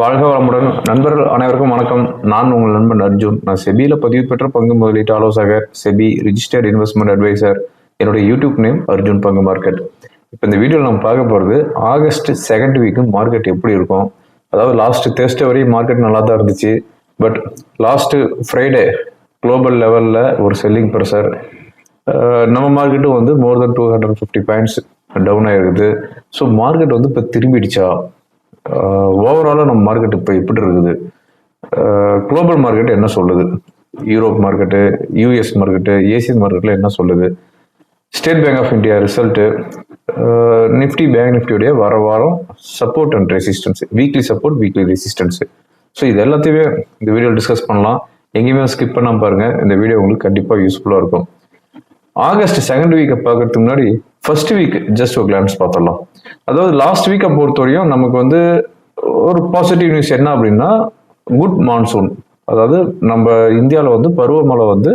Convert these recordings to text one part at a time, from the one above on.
வாழ்க வளமுடன். நண்பர்கள் அனைவருக்கும் வணக்கம். நான் உங்கள் நண்பன் அர்ஜுன். நான் செபியில் பதிவு பெற்ற பங்கு முதலீட்டு ஆலோசகர் செபி ரிஜிஸ்டர்ட் இன்வெஸ்ட்மெண்ட் அட்வைசர் என்னுடைய யூடியூப் நேம் அர்ஜுன் பங்கு மார்க்கெட். இப்போ இந்த வீடியோவில் நம்ம பார்க்க போகிறது ஆகஸ்ட் செகண்ட் வீக்கு மார்க்கெட் எப்படி இருக்கும்? அதாவது லாஸ்ட் தேர்ஸ்டே வரையும் மார்க்கெட் நல்லா தான் இருந்துச்சு. பட் லாஸ்ட்டு ஃப்ரைடே குளோபல் லெவலில் ஒரு செல்லிங் ப்ரெஷர் நம்ம மார்க்கெட்டும் வந்து more than two hundred fifty points down ஆகிருக்குது ஸோ மார்க்கெட் வந்து இப்போ திரும்பிடுச்சா? ஓவராலாக நம்ம மார்க்கெட் இப்போ எப்படி இருக்குது? குளோபல் மார்க்கெட் என்ன சொல்லுது? Europe market US market Asian மார்க்கெட்டில் என்ன சொல்லுது? State Bank of India result Nifty bank நிஃப்டியோடைய வர வாரம் support and resistance weekly support weekly resistance so இது எல்லாத்தையுமே இந்த வீடியோ டிஸ்கஸ் பண்ணலாம். எங்கேயுமே ஸ்கிப் பண்ணாமல் பாருங்கள் இந்த வீடியோ உங்களுக்கு கண்டிப்பாக யூஸ்ஃபுல்லாக இருக்கும். ஆகஸ்ட் செகண்ட் வீக்கை பார்க்கறதுக்கு முன்னாடி ஃபர்ஸ்ட் வீக் ஜஸ்ட் ஒரு கிளான்ஸ் பார்த்துடலாம். அதாவது லாஸ்ட் வீக்கை பொறுத்தவரையும் நமக்கு வந்து ஒரு பாசிட்டிவ் நியூஸ் என்ன அப்படின்னா குட் மான்சூன் அதாவது நம்ம இந்தியாவில் வந்து பருவமழை வந்து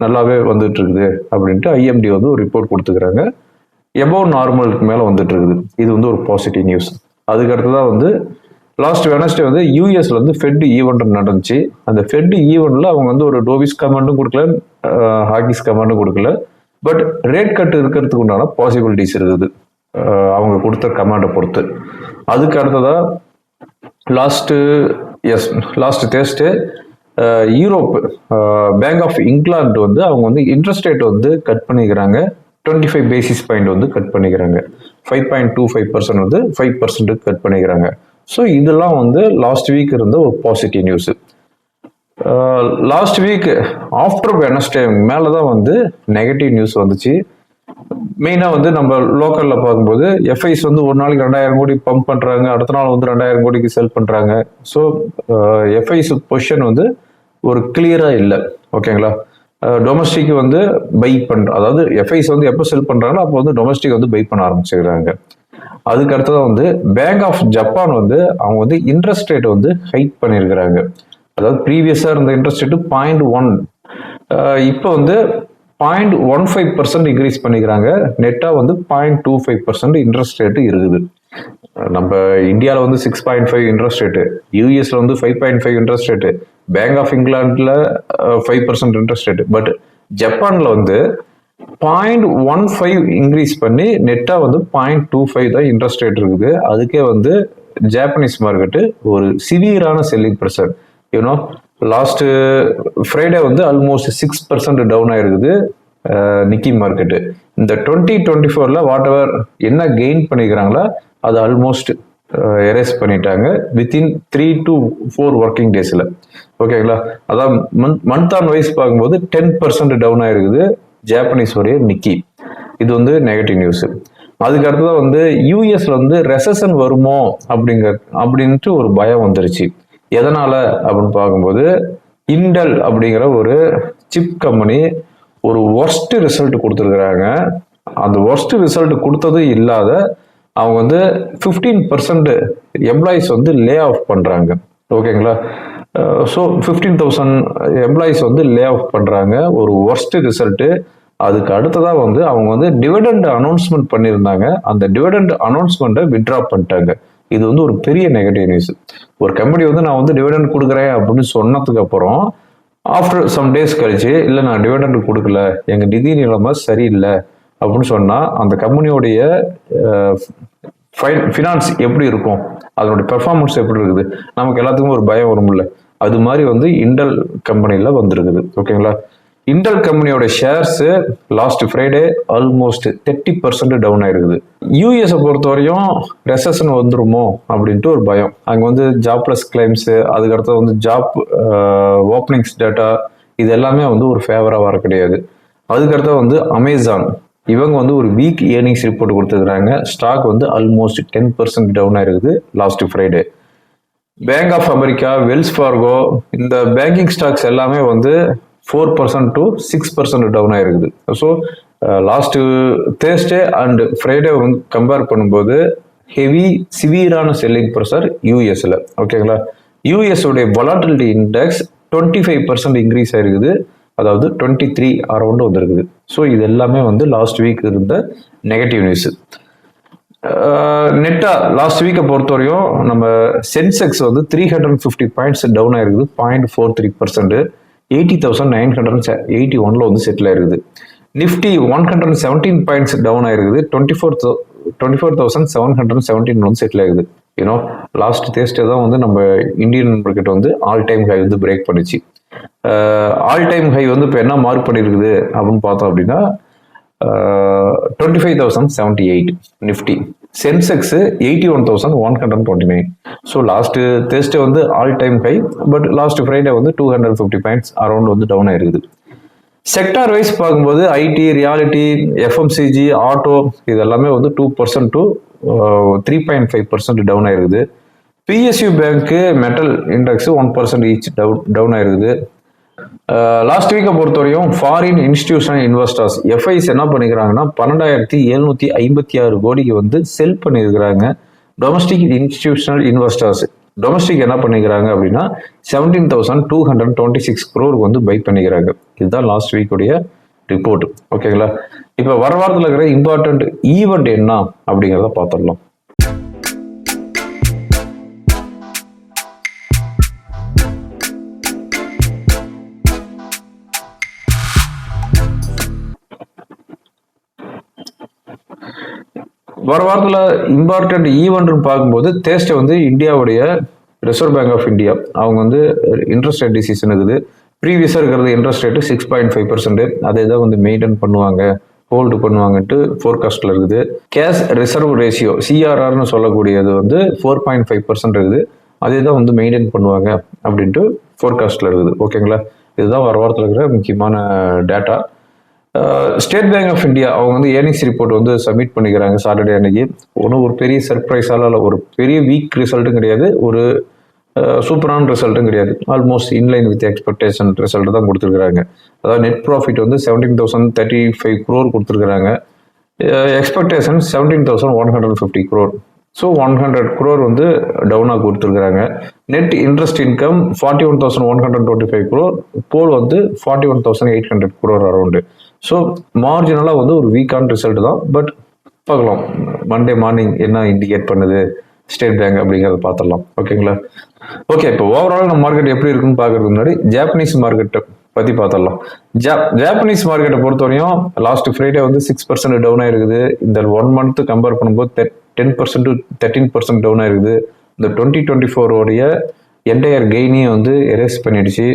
நல்லாவே வந்துட்டு இருக்குது அப்படின்ட்டு ஐஎம்டி வந்து ஒரு ரிப்போர்ட் கொடுத்துக்கிறாங்க. எபோவ் நார்மலுக்கு மேலே வந்துட்டு இருக்குது இது வந்து ஒரு பாசிட்டிவ் நியூஸ் அதுக்கு அடுத்ததான் வந்து லாஸ்ட் வெனஸ்டே வந்து யூஎஸ்ல வந்து ஃபெட் ஈவெண்ட் நடந்துச்சு. அந்த ஃபெட் ஈவெண்ட்ல அவங்க வந்து ஒரு டோவிஸ் கமாண்டும் கொடுக்கல ஹாக்கிஸ் கமாண்டும் கொடுக்கல. பட் ரேட் கட் இருக்கிறதுக்கு உண்டான பாசிபிலிட்டிஸ் இருக்குது. அவங்க கொடுத்த கமாண்டை பொறுத்து. அதுக்கு அடுத்ததா last yes last taste Europe bank of England வந்து அவங்க வந்து இன்ட்ரெஸ்ட் ரேட் வந்து கட் பண்ணிக்கிறாங்க. டுவெண்ட்டி ஃபைவ் பேசிஸ் பாயிண்ட் வந்து கட் பண்ணிக்கிறாங்க. Five point two five percent வந்து ஃபைவ் பர்சன்ட்டுக்கு கட் பண்ணிக்கிறாங்க. ஸோ இதெல்லாம் வந்து லாஸ்ட் வீக் இருந்த ஒரு positive news last week after Wednesday மேலே தான் வந்து நெகட்டிவ் நியூஸ் வந்துச்சு. மெயினாக வந்து நம்ம லோக்கலில் பார்க்கும்போது எஃப்ஐஸ் வந்து ஒரு நாளைக்கு ரெண்டாயிரம் கோடி பம்ப் பண்ணுறாங்க அடுத்த நாள் வந்து ரெண்டாயிரம் கோடிக்கு செல் பண்ணுறாங்க ஸோ எஃப்ஐஸ் பொசிஷன் வந்து ஒரு கிளியராக இல்லை. ஓகேங்களா டொமஸ்டிக் வந்து பை பண்ணுற அதாவது எஃப்ஐஸ் வந்து எப்போ செல் பண்ணுறாங்களோ அப்போ வந்து டொமஸ்டிக் வந்து பை பண்ண ஆரம்பிச்சிடுறாங்க அதுக்கு அடுத்ததான் வந்து பேங்க் ஆஃப் ஜப்பான் வந்து அவங்க வந்து இன்ட்ரெஸ்ட் ரேட் வந்து ஹைக் பண்ணியிருக்கிறாங்க அதாவது ப்ரீவியஸாக இருந்த இன்ட்ரெஸ்ட் ரேட்டு பாயிண்ட் ஒன் இப்போ வந்து point one five percent increase பண்ணிக்கிறாங்க. நெட்டாக வந்து point two five percent interest rate இருக்குது. நம்ம இந்தியாவில் வந்து six point five interest rate யூஎஸ்ல வந்து five point five interest rate bank of இங்கிலாண்டில் five percent interest rate but ஜப்பானில் வந்து பாயிண்ட் ஒன் ஃபைவ் இன்க்ரீஸ் பண்ணி நெட்டாக வந்து பாயிண்ட் டூ ஃபைவ் தான் இன்ட்ரெஸ்ட் ரேட் இருக்குது. அதுக்கே வந்து ஜாப்பனீஸ் மார்க்கெட்டு ஒரு சிவியரான selling pressure you know last Friday வந்து ஆல்மோஸ்ட் சிக்ஸ் பர்சன்ட் டவுன் ஆயிருக்குது. Uh, நிக்கி மார்க்கெட்டு இந்த டுவெண்ட்டி டுவெண்ட்டி ஃபோரில் வாட் எவர் என்ன கெயின் பண்ணிக்கிறாங்களோ அது ஆல்மோஸ்ட் எரேஸ் பண்ணிட்டாங்க within three to four working டேஸில் ஓகேங்களா அதான் மந்த் மந்த் ஆன் வைஸ் பார்க்கும்போது டென் பர்சன்ட் டவுன் ஆயிருக்குது ஜாப்பனீஸ் உடைய நிக்கி இது வந்து நெகட்டிவ் நியூஸ் அதுக்கு அடுத்ததான் வந்து யூஎஸ்ல வந்து ரெசன் வருமோ அப்படிங்க அப்படின்ட்டு ஒரு பயம் வந்துருச்சு. எதனால அப்படின்னு பார்க்கும்போது இண்டல் அப்படிங்கிற ஒரு சிப் கம்பெனி ஒரு ஒர்ஸ்ட் ரிசல்ட் கொடுத்துருக்குறாங்க. அந்த ஒர்ஸ்ட் ரிசல்ட் கொடுத்தது இல்லாத அவங்க வந்து ஃபிஃப்டீன் பர்சன்ட் எம்ப்ளாயிஸ் வந்து லே ஆஃப் பண்ணுறாங்க ஓகேங்களா ஸோ ஃபிஃப்டீன் தௌசண்ட் எம்ப்ளாயிஸ் வந்து லே ஆஃப் பண்ணுறாங்க ஒரு ஒர்ஸ்ட் ரிசல்ட்டு அதுக்கு அடுத்ததாக வந்து அவங்க வந்து டிவிடெண்ட் அனௌன்ஸ்மெண்ட் பண்ணியிருந்தாங்க. அந்த டிவிடெண்ட் அனௌன்ஸ்மெண்ட்டை விட்ரா பண்ணிட்டாங்க. இது வந்து ஒரு பெரிய நெகட்டிவ் நியூஸ் ஒரு கம்பெனி வந்து நான் வந்து டிவிடெண்ட் கொடுக்குறேன் அப்படின்னு சொன்னதுக்கு அப்புறம் ஆஃப்டர் சம் டேஸ் கழிச்சு இல்லை நான் டிவிடெண்ட் கொடுக்கல. எங்கள் நிதி நிலைமை சரியில்லை. அப்படின்னு சொன்னால் அந்த கம்பெனியோடைய ஃபினான்ஸ் எப்படி இருக்கும்? அதனுடைய பெர்ஃபார்மன்ஸ் எப்படி இருக்குது? நமக்கு எல்லாத்துக்கும் ஒரு பயம் வரும்ல. அது மாதிரி வந்து இண்டல் கம்பெனியில் வந்திருக்குது. ஓகேங்களா இன்டெல் கம்பெனியோட shares last Friday almost thirty percent down ஆயிருக்குது. யூஎஸை பொறுத்தவரையும் ரெசன் வந்துருமோ அப்படின்ட்டு ஒரு பயம். அங்கே வந்து ஜாப்லெஸ் கிளைம்ஸு அதுக்கடுத்து வந்து ஜாப் ஓப்பனிங்ஸ் டேட்டா இது எல்லாமே வந்து ஒரு ஃபேவராக வர கிடையாது. அதுக்கடுத்து வந்து அமேசான் இவங்க வந்து ஒரு வீக் ஏர்னிங்ஸ் ரிப்போர்ட் கொடுத்துருக்காங்க ஸ்டாக் வந்து ஆல்மோஸ்ட் டென் பர்சன்ட் டவுன் ஆயிருக்குது last Friday bank of America Wells Fargo இந்த பேங்கிங் ஸ்டாக்ஸ் எல்லாமே வந்து four percent to six percent down ஆயிருக்குது. So last Thursday and Friday வந்து கம்பேர் பண்ணும்போது ஹெவி சிவியரான செல்லிங் ப்ரெஷர் யூஎஸ்ல ஓகேங்களா யூஎஸோடைய உடைய volatility index twenty five percent increase ஆயிருக்குது. அதாவது டுவெண்ட்டி த்ரீ அரௌண்டு வந்திருக்குது. ஸோ இது எல்லாமே வந்து லாஸ்ட் வீக் இருந்த நெகட்டிவ் நியூஸ் நெட்டா லாஸ்ட் வீக்கை பொறுத்தவரையும் நம்ம சென்செக்ஸ் வந்து three hundred fifty points down ஆயிருக்குது. Point four three percent eighty thousand nine hundred eighty ஒன்ல வந்து செட்டில் ஆயிருக்குது. Nifty one hundred seventeen points down ஆயிருக்குது. Twenty four twenty four thousand seven hundred seventeen வந்து செட்டில் ஆகுது you know last Thursday தான் வந்து நம்ம இந்தியன் மார்க்கெட் வந்து ஆல் டைம் ஹை வந்து பிரேக் பண்ணிச்சு. ஆல் டைம் ஹை வந்து இப்போ என்ன மார்க் பண்ணியிருக்குது அப்படின்னு பார்த்தோம் அப்படின்னா twenty five thousand seventy eight Nifty. Sensex eighty one thousand one hundred twenty nine so last Thursday வந்து all time high but last Friday வந்து two hundred fifty points around வந்து டவுன் ஆயிருக்குது. செக்டார் வைஸ் பார்க்கும்போது IT reality FMCG auto இது எல்லாமே வந்து two percent to three point five percent down ஆயிருக்குது. PSU bank metal index one percent each down down ஆயிருக்குது. Last வீக்கை பொறுத்தவரையும் ஃபாரின் இன்ஸ்டிடியூஷனல் இன்வெஸ்டர்ஸ் எஃப்ஐஸ் என்ன பண்ணிக்கிறாங்கன்னா பன்னெண்டாயிரத்தி எழுநூத்தி ஐம்பத்தி ஆறு கோடிக்கு வந்து செல் பண்ணியிருக்கிறாங்க. டொமஸ்டிக் இன்ஸ்டிடியூஷனல் இன்வெஸ்டர்ஸ் டொமஸ்டிக் என்ன பண்ணிக்கிறாங்க அப்படின்னா seventeen thousand two hundred twenty six க்ரோருக்கு வந்து பை பண்ணிக்கிறாங்க. இதுதான் லாஸ்ட் வீக்குடைய ரிப்போர்ட் ஓகேங்களா இப்போ வர வாரத்தில் இருக்கிற இம்பார்ட்டன்ட் ஈவெண்ட் என்ன அப்படிங்கிறத பார்த்துடலாம். வர வாரத்தில் இம்பார்ட்டன்ட் ஈவெண்ட்னு பார்க்கும்போது தேஸ்டை வந்து இந்தியாவுடைய ரிசர்வ் பேங்க் ஆஃப் இந்தியா அவங்க வந்து இன்ட்ரெஸ்ட் ரேட் டிசிஷன் இருக்குது. ப்ரீவியஸாக இருக்கிறது interest rate six point five percent அதை தான் வந்து மெயின்டைன் பண்ணுவாங்க. ஹோல்டு பண்ணுவாங்கன்ட்டு ஃபோர்காஸ்ட்டில் இருக்குது. கேஷ் ரிசர்வ் ரேஷியோ சிஆர்ஆர்னு சொல்லக்கூடியது வந்து ஃபோர் பாயிண்ட் ஃபைவ் பர்சன்ட் இருக்குது. அதே தான் வந்து மெயின்டைன் பண்ணுவாங்க அப்படின்ட்டு ஃபோர்காஸ்ட்டில் இருக்குது. ஓகேங்களா இதுதான் வர வாரத்தில் இருக்கிற முக்கியமான data State Bank of India அவங்க வந்து ஏர்னிங்ஸ் ரிப்போர்ட் வந்து சப்மிட் பண்ணிக்கிறாங்க சாட்டர்டே அன்னைக்கு. ஒன்றும் ஒரு பெரிய சர்ப்ரைஸால இல்லை ஒரு பெரிய வீக் ரிசல்ட்டும் கிடையாது. ஒரு சூப்பரான ரிசல்ட்டும் கிடையாது. Almost inline with expectation result தான் கொடுத்துருக்காங்க அதாவது நெட் ப்ராஃபிட் வந்து seventeen thousand thirty five crore கொடுத்துருக்குறாங்க expectation seventeen thousand one hundred fifty crore so one hundred crore வந்து டவுனாக கொடுத்துருக்குறாங்க. Net interest income forty one thousand one hundred twenty five crore போல் வந்து forty one thousand eight hundred crore around so மார்ஜினலாக வந்து ஒரு வீக்கான result தான். But பார்க்கலாம். Monday morning என்ன இண்டிகேட் பண்ணுது? ஸ்டேட் பேங்க் அப்படிங்கிறத பார்த்துடலாம். ஓகேங்களா ஓகே இப்போ ஓவரால் நம்ம மார்க்கெட் எப்படி இருக்குன்னு பார்க்கறதுக்கு முன்னாடி ஜாப்பனீஸ் மார்க்கெட்டை பற்றி பார்த்துடலாம். ஜா ஜாப்பனீஸ் மார்க்கெட்டை பொறுத்தவரையும் லாஸ்ட் ஃப்ரைடே வந்து சிக்ஸ் பர்சன்ட் டவுன் ஆயிருக்குது இந்த ஒன் மந்த் கம்பேர் பண்ணும்போது ten percent to thirteen percent down ஆயிருக்குது இந்த டுவெண்ட்டி டுவெண்ட்டி ஃபோரோடைய என்டையர் கெய்னையும் வந்து எரேஸ் பண்ணிடுச்சு.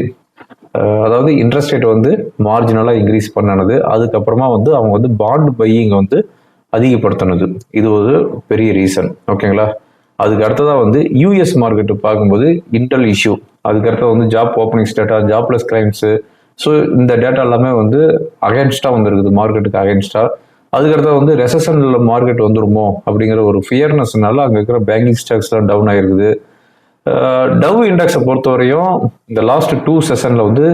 அதாவது இன்ட்ரெஸ்ட் ரேட் வந்து மார்ஜினலாக இன்க்ரீஸ் பண்ணனது. அதுக்கப்புறமா வந்து அவங்க வந்து பாண்ட் பையிங் வந்து அதிகப்படுத்தினது. இது ஒரு பெரிய ரீசன் ஓகேங்களா அதுக்கு அடுத்ததாக வந்து யூஎஸ் மார்க்கெட்டு பார்க்கும்போது இன்டெல் இஷ்யூ அதுக்கடுத்தது வந்து job openings data jobless claims so இந்த டேட்டா எல்லாமே வந்து அகேன்ஸ்டாக வந்துருக்குது. மார்க்கெட்டுக்கு அகேன்ஸ்டாக அதுக்கடுத்து வந்து ரெசஷனில் மார்க்கெட் வந்துருமோ அப்படிங்கிற ஒரு ஃபியர்னஸ்னால அங்கே இருக்கிற பேங்கிங் ஸ்டாக்ஸ்லாம் டவுன் ஆகிருக்குது டவ் இண்டெக்ஸை பொறுத்தவரையும் இந்த லாஸ்ட் டூ செஷனில் வந்து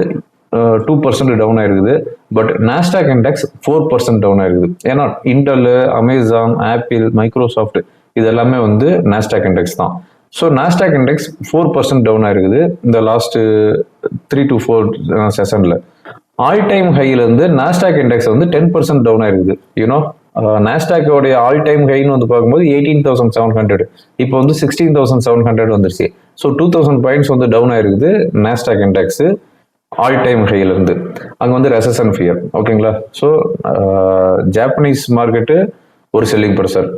டூ பர்சன்ட் டவுன் ஆயிருக்குது. But Nasdaq index four percent down ஆயிருக்குது. ஏன்னா இன்டல் அமேசான் ஆப்பிள் மைக்ரோசாஃப்ட் இது எல்லாமே வந்து நாஸ்டாக் இண்டெக்ஸ் தான். So Nasdaq index four percent down ஆயிருக்குது இந்த லாஸ்ட் த்ரீ டு ஃபோர் செஷனில் ஆல் டைம் ஹைலேருந்து நாஸ்டாக் இண்டெக்ஸ் வந்து டென் பர்சன்ட் டவுன் ஆயிருக்குது. யூனோ நாஸ்டாக்கோடைய ஆல் டைம் ஹைன்னு வந்து பார்க்கும்போது எயிட்டீன் தௌசண்ட் செவன் ஹண்ட்ரட் இப்போ வந்து சிக்ஸ்டீன் தௌசண்ட் செவன் ஹண்ட்ரட் வந்துருச்சு. ஸோ டூ தௌசண்ட் பாயிண்ட்ஸ் வந்து டவுன் ஆயிருக்குது நாஸ்டாக் இண்டெக்ஸ் ஆல் டைம் ஹையிலேருந்து அங்கே வந்து ரெசன் ஃபியர் ஓகேங்களா ஸோ ஜாப்பனீஸ் மார்க்கெட்டு ஒரு செல்லிங் ப்ரெஷர்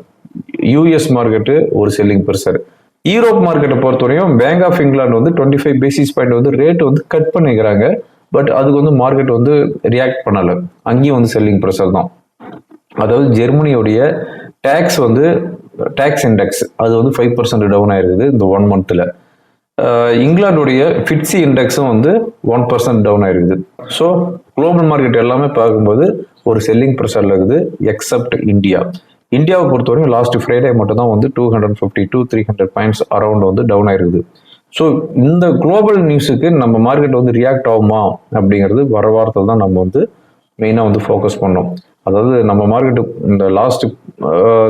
யூஎஸ் மார்க்கெட்டு ஒரு செல்லிங் ப்ரெஷர் யூரோப் மார்க்கெட்டை பொறுத்தவரையும் பேங்க் ஆஃப் இங்கிலாந்து வந்து டுவெண்ட்டி ஃபைவ் பேசிஸ் பாயிண்ட் வந்து ரேட் வந்து கட் பண்ணிக்கிறாங்க. பட் அதுக்கு வந்து மார்க்கெட் வந்து ரியாக்ட் பண்ணலை. அங்கேயும் வந்து செல்லிங் ப்ரெஷர் தான். அதாவது ஜெர்மனியோடைய டேக்ஸ் வந்து டேக்ஸ் இண்டெக்ஸ் அது வந்து ஃபைவ் பர்சன்ட் டவுன் ஆயிருக்குது இந்த ஒன் மந்த்தில் இங்கிலாந்துடைய ஃபிட்ஸி இண்டெக்ஸும் வந்து ஒன் பர்சன்ட் டவுன் ஆயிருக்குது. ஸோ குளோபல் மார்க்கெட் எல்லாமே பார்க்கும்போது ஒரு செல்லிங் ப்ரெஷரில் இருக்குது எக்ஸப்ட் இந்தியா இந்தியாவை பொறுத்தவரைக்கும் லாஸ்ட் ஃப்ரைடே மட்டும் தான் வந்து two hundred fifty two three hundred points around வந்து டவுன் ஆயிருக்குது. ஸோ இந்த குளோபல் நியூஸுக்கு நம்ம மார்க்கெட் வந்து ரியாக்ட் ஆகுமா அப்படிங்கிறது வர வாரத்தில் தான் நம்ம வந்து மெயினாக வந்து ஃபோக்கஸ் பண்ணோம். அதாவது நம்ம மார்க்கெட்டு இந்த லாஸ்ட்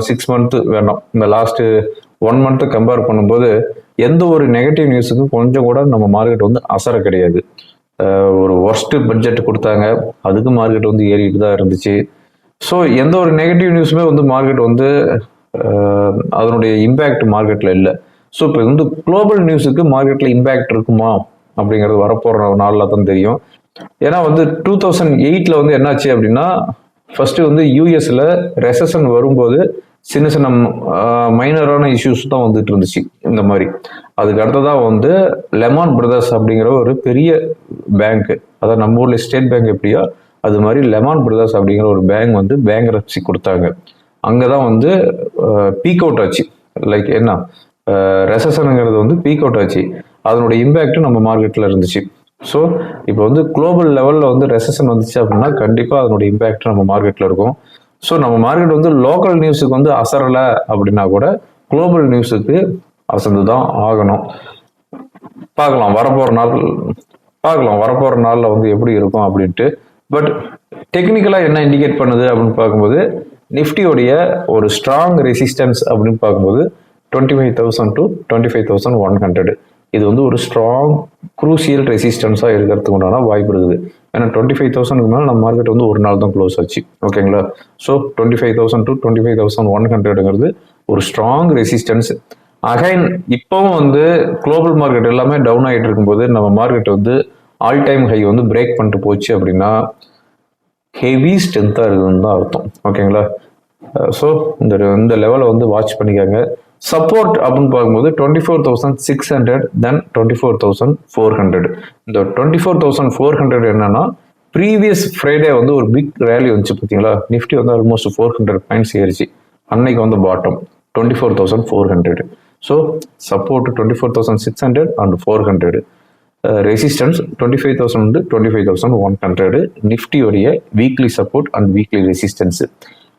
சிக்ஸ் மந்த்து வேண்டாம் இந்த லாஸ்ட்டு ஒன் மந்த்து கம்பேர் பண்ணும்போது எந்த ஒரு நெகட்டிவ் நியூஸுக்கும் கொஞ்சம் கூட நம்ம மார்க்கெட் வந்து அசர கிடையாது. ஒரு ஒர்ஸ்ட்டு பட்ஜெட் கொடுத்தாங்க. அதுக்கு மார்க்கெட் வந்து ஏறிட்டு தான் இருந்துச்சு. ஸோ எந்த ஒரு நெகட்டிவ் நியூஸுமே வந்து மார்க்கெட் வந்து அதனுடைய இம்பேக்ட் மார்க்கெட்டில் இல்லை. ஸோ இப்போ வந்து குளோபல் நியூஸுக்கு மார்க்கெட்டில் இம்பேக்ட் இருக்குமா அப்படிங்கிறது வரப்போகிற நாளில் தான் தெரியும். ஏன்னா வந்து டூ தௌசண்ட் எயிட்டில் வந்து என்னாச்சு அப்படின்னா ஃபஸ்ட்டு வந்து யூஎஸில் ரெசஷன் வரும்போது சின்ன சின்ன மைனரான இஷ்யூஸ் தான் வந்துட்டு இருந்துச்சு இந்த மாதிரி. அதுக்கு அடுத்ததாக வந்து லெமான் பிரதர்ஸ் அப்படிங்கிற ஒரு பெரிய பேங்க் அதாவது நம்ம ஊரில் ஸ்டேட் பேங்க் எப்படியோ அது மாதிரி லெமான் பிரதர்ஸ் அப்படிங்கிற ஒரு பேங்க் வந்து பேங்க் ரப்சி கொடுத்தாங்க. அங்கே தான் வந்து பீக் அவுட் ஆச்சு. லைக் என்ன? ரெசஷனுங்கிறது வந்து பீக் அவுட் ஆச்சு. அதனுடைய இம்பேக்ட் நம்ம மார்க்கெட்டில் இருந்துச்சு. ஸோ இப்போ வந்து குளோபல் லெவலில் வந்து ரெசஷன் வந்துச்சு அப்படின்னா கண்டிப்பாக அதனுடைய இம்பேக்ட் நம்ம மார்க்கெட்டில் இருக்கும். ஸோ நம்ம மார்க்கெட் வந்து லோக்கல் நியூஸுக்கு வந்து அசரலை அப்படின்னா கூட குளோபல் நியூஸுக்கு அசந்து தான் ஆகணும். பார்க்கலாம் வரப்போகிற நாள் பார்க்கலாம் வரப்போகிற நாளில் வந்து எப்படி இருக்கும் அப்படின்ட்டு. பட் டெக்னிக்கலாக என்ன இண்டிகேட் பண்ணுது அப்படின்னு பார்க்கும்போது நிஃப்டியோடைய ஒரு ஸ்ட்ராங் ரெசிஸ்டன்ஸ் அப்படின்னு பார்க்கும்போது twenty five thousand to twenty five thousand one hundred இது வந்து ஒரு ஸ்ட்ராங் குரூசியல் ரெசிஸ்டன்ஸாக இருக்கிறதுக்கு உண்டான வாய்ப்பு இருக்குது. ஏன்னா டுவெண்ட்டி ஃபைவ் தௌசண்ட்க்கு மேலே நம்ம மார்க்கெட் வந்து ஒரு நாள் தான் க்ளோஸ் ஆச்சு. ஓகேங்களா so twenty five thousand to twenty five thousand one ஹண்ட்ரடுங்கிறது ஒரு ஸ்ட்ராங் ரெசிஸ்டன்ஸ் அகைன் இப்போவும் வந்து குளோபல் மார்க்கெட் எல்லாமே டவுன் ஆகிட்டு இருக்கும்போது நம்ம மார்க்கெட் வந்து ஆல் டைம் ஹை வந்து பிரேக் பண்ணிட்டு போச்சு அப்படின்னா ஹெவி ஸ்ட்ரென்த்தாக இருக்குதுன்னு தான் அர்த்தம். ஓகேங்களா ஸோ இந்த இந்த லெவலை வந்து வாட்ச் பண்ணிக்காங்க. சப்போர்ட் அப்படின்னு பார்க்கும்போது twenty four thousand six hundred then twenty four thousand four hundred இந்த twenty four thousand four hundred என்னன்னா ப்ரீவியஸ் ஃப்ரைடே வந்து ஒரு பிக் ரேலி வந்துச்சு பார்த்தீங்களா? நிஃப்டி வந்து ஆல்மோஸ்ட் ஃபோர் ஹண்ட்ரட் பாயிண்ட்ஸ் ஏறிச்சு. அன்னைக்கு வந்து bottom twenty four thousand four hundred so support twenty four thousand six hundred and four hundred resistance twenty five thousand வந்து twenty five thousand one hundred நிஃப்டியோடைய weekly support and weekly resistance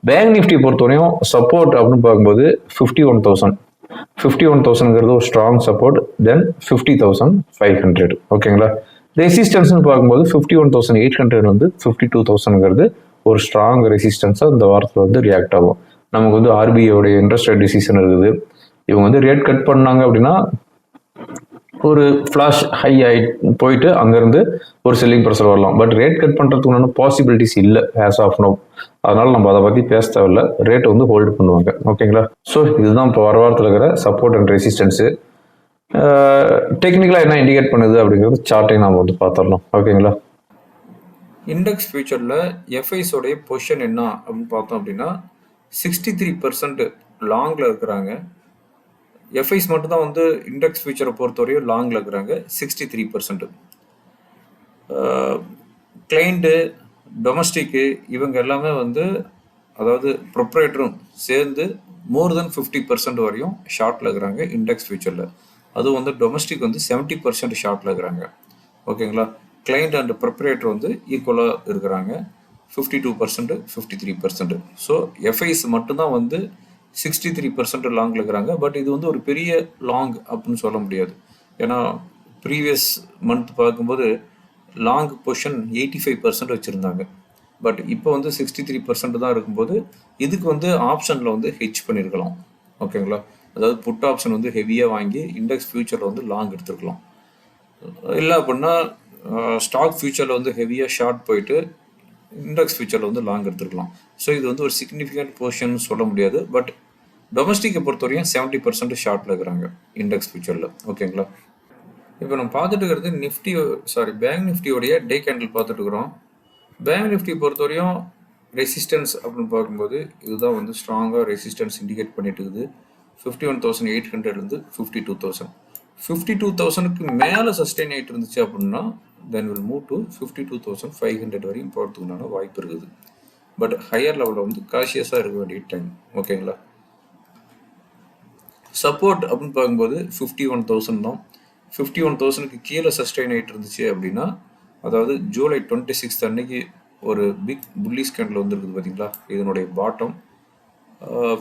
bank Nifty பொறுத்தவரையும் support அப்படின்னு பார்க்கும்போது fifty one thousand fifty one தௌசண்ட்ங்கிறது ஒரு strong support then fifty thousand five hundred ஓகேங்களா ரெசிஸ்டன்ஸ்னு பார்க்கும்போது fifty one thousand eight hundred வந்து fifty two தௌசண்ட்ங்கிறது ஒரு ஸ்ட்ராங் ரெசிஸ்டன்ஸாக இந்த வாரத்தில் வந்து ரியாக்ட் ஆகும். நமக்கு வந்து ஆர்பிஐயோடைய இன்ட்ரெஸ்ட் ரேட் டிசிஷன் இருக்குது. இவங்க வந்து ரேட் கட் பண்ணாங்க அப்படின்னா ஒரு ஃப்ளாஷ் ஹை ஆகி போயிட்டு அங்கேருந்து ஒரு செல்லிங் ப்ரெஷர் வரலாம். பட் ரேட் கட் பண்ணுறதுக்கு உண்டான பாசிபிலிட்டிஸ் இல்லை. ஆஸ் ஆஃப் நோ அதனால் நம்ம அதை பற்றி பேச தேவையில்ல. ரேட் வந்து ஹோல்டு பண்ணுவாங்க. ஓகேங்களா ஸோ இதுதான் இப்போ வர வாரத்தில் இருக்கிற சப்போர்ட் அண்ட் ரெசிஸ்டன்ஸு டெக்னிக்கலாக என்ன இண்டிகேட் பண்ணுது அப்படிங்கிறது சார்ட்டையும் நம்ம வந்து பார்த்துடலாம். ஓகேங்களா இண்டெக்ஸ் ஃபியூச்சரில் எஃப்ஐஸோடைய பொசிஷன் என்ன அப்படின்னு பார்த்தோம் அப்படின்னா சிக்ஸ்டி த்ரீ பர்சன்ட் லாங்கில் இருக்கிறாங்க. எஃப்ஐஸ் மட்டும்தான் வந்து இண்டெக்ஸ் ஃபியூச்சரை பொறுத்தவரையும் லாங்கில் இருக்கிறாங்க. சிக்ஸ்டி த்ரீ பர்சன்ட்டு கிளைண்ட்டு டொமஸ்டிக்கு இவங்க எல்லாமே வந்து அதாவது ப்ரொப்ரேட்டரும் சேர்ந்து மோர் தென் ஃபிஃப்டி பர்சன்ட் வரையும் ஷார்ட்டில் இருக்கிறாங்க இண்டெக்ஸ் ஃபியூச்சரில் அதுவும் வந்து டொமஸ்டிக் வந்து செவன்ட்டி பர்சன்ட் ஷார்ட்டில் இருக்கிறாங்க. ஓகேங்களா? கிளைண்ட் அண்ட் ப்ரொப்ரேட்டர் வந்து ஈக்குவலாக இருக்கிறாங்க. Fifty two percent fifty three percent so FIIs மட்டும்தான் வந்து சிக்ஸ்டி த்ரீ பர்சன்ட் லாங்கில் இருக்கிறாங்க. பட் இது வந்து ஒரு பெரிய லாங் அப்படின்னு சொல்ல முடியாது. ஏன்னா ப்ரீவியஸ் மந்த் பார்க்கும்போது long position eighty five percent வச்சுருந்தாங்க. பட் இப்போ வந்து சிக்ஸ்டி த்ரீ பர்சன்ட் தான் இருக்கும்போது இதுக்கு வந்து ஆப்ஷனில் வந்து ஹெச் பண்ணியிருக்கலாம் ஓகேங்களா அதாவது புட் ஆப்ஷன் வந்து ஹெவியாக வாங்கி இண்டெக்ஸ் ஃபியூச்சரில் வந்து லாங் எடுத்துருக்கலாம். இல்லை அப்படின்னா ஸ்டாக் ஃபியூச்சரில் வந்து ஹெவியாக ஷார்ட் போயிட்டு இண்டெக்ஸ் ஃபியூச்சரில் வந்து லாங் எடுத்துருக்கலாம். ஸோ இது வந்து ஒரு சிக்னிஃபிகண்ட் போர்ஷன் சொல்ல முடியாது. பட் டொமஸ்டிக்கை பொறுத்த வரையும் செவன்ட்டி பர்சன்ட் ஷார்ட்டில் இருக்கிறாங்க இண்டெக்ஸ் ஃபியூச்சரில் ஓகேங்களா? இப்போ நம்ம பார்த்துட்டு இருக்கிறது நிஃப்டி சாரி பேங்க் நிஃப்டியோடைய டே கேண்டில் பார்த்துட்டு இருக்கிறோம். பேங்க் நிஃப்டி பொறுத்தவரையும் ரெசிஸ்டன்ஸ் அப்படின்னு பார்க்கும்போது இதுதான் வந்து ஸ்ட்ராங்காக ரெசிஸ்டன்ஸ் இண்டிகேட் பண்ணிட்டு இருக்குது. ஃபிஃப்டி ஒன் தௌசண்ட் எயிட் ஹண்ட்ரட்லேருந்து fifty two thousand fifty two தௌசண்ட்க்கு மேலே சஸ்டெயின் ஆகிட்டு இருந்துச்சு அப்படின்னா then will move to fifty two thousand five hundred வரையும் போகிறதுக்குண்டான வாய்ப்பு இருக்குது. பட் ஹையர் லெவலில் வந்து காஷியஸாக இருக்க வேண்டிய டைம் ஓகேங்களா? சப்போர்ட் அப்படின்னு பார்க்கும்போது ஃபிஃப்டி ஒன் தௌசண்ட் தான். ஃபிஃப்டி ஒன் தௌசண்ட்க்கு கீழே சஸ்டெயின் ஆகிட்டு இருந்துச்சு அப்படின்னா அதாவது ஜூலை டுவெண்ட்டி சிக்ஸ்த் அன்னைக்கு ஒரு பிக் புள்ளி ஸ்கேண்டில் வந்துருக்குது பார்த்தீங்களா? இதனுடைய bottom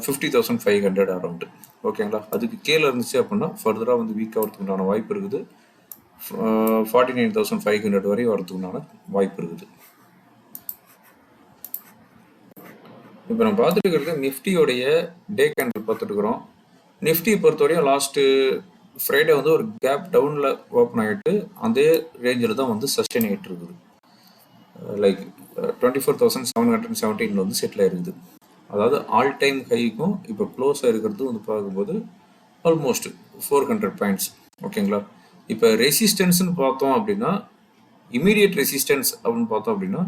fifty thousand five hundred around ஓகேங்களா? அதுக்கு கீழே இருந்துச்சு அப்படின்னா ஃபர்தராக வந்து வீக் ஆகிறதுக்குண்டான வாய்ப்பு இருக்குது. Forty nine thousand five hundred வரையும் வரதுக்குண்டான வாய்ப்பு இருக்குது. இப்போ நம்ம பார்த்துட்டு இருக்கிறது நிஃப்டியோடைய டே கேண்டில் பார்த்துட்டு இருக்கிறோம். நிஃப்டி பொறுத்தவரையும் லாஸ்ட்டு ஃப்ரைடே வந்து ஒரு கேப் டவுனில் ஓப்பன் ஆகிட்டு அதே ரேஞ்சில் தான் வந்து சஸ்டெயின் ஆகிட்டு இருக்குது. Like twenty four thousand seven hundred செவன்டீனில் வந்து செட்டில் ஆயிருக்குது. அதாவது ஆல் டைம் ஹைக்கும் இப்போ க்ளோஸாக இருக்கிறது வந்து பார்க்கும்போது ஆல்மோஸ்ட் ஃபோர் ஹண்ட்ரட் பாயிண்ட்ஸ் ஓகேங்களா இப்போ ரெசிஸ்டன்ஸ்னு பார்த்தோம் அப்படின்னா இமீடியட் ரெசிஸ்டன்ஸ் அப்படின்னு பார்த்தோம் அப்படின்னா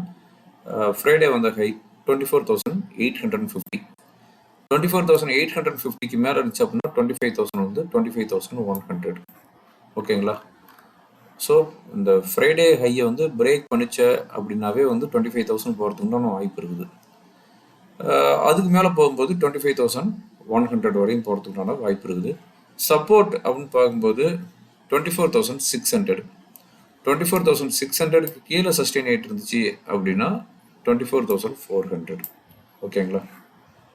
ஃப்ரைடே வந்த high twenty four thousand eight hundred fifty twenty four thousand eight hundred ஃபிஃப்டிக்கு மேலே இருந்துச்சு அப்படின்னா டுவெண்ட்டி ஃபைவ் தௌசண்ட் வந்து twenty five thousand one hundred ஓகேங்களா? ஸோ இந்த ஃப்ரைடே ஹையை வந்து பிரேக் பண்ணிச்ச அப்படின்னாவே வந்து டுவெண்ட்டி ஃபைவ் தௌசண்ட் போகிறதுக்கு வாய்ப்பு இருக்குது. அதுக்கு மேலே போகும்போது twenty five thousand one hundred வரையும் போகிறதுக்குண்டான வாய்ப்பு இருக்குது. சப்போர்ட் அப்படின்னு பார்க்கும்போது twenty four thousand six hundred twenty four thousand six ஹண்ட்ரடுக்கு கீழே சஸ்டெயின் ஆகிட்டு இருந்துச்சு அப்படின்னா twenty four thousand four hundred ஓகேங்களா?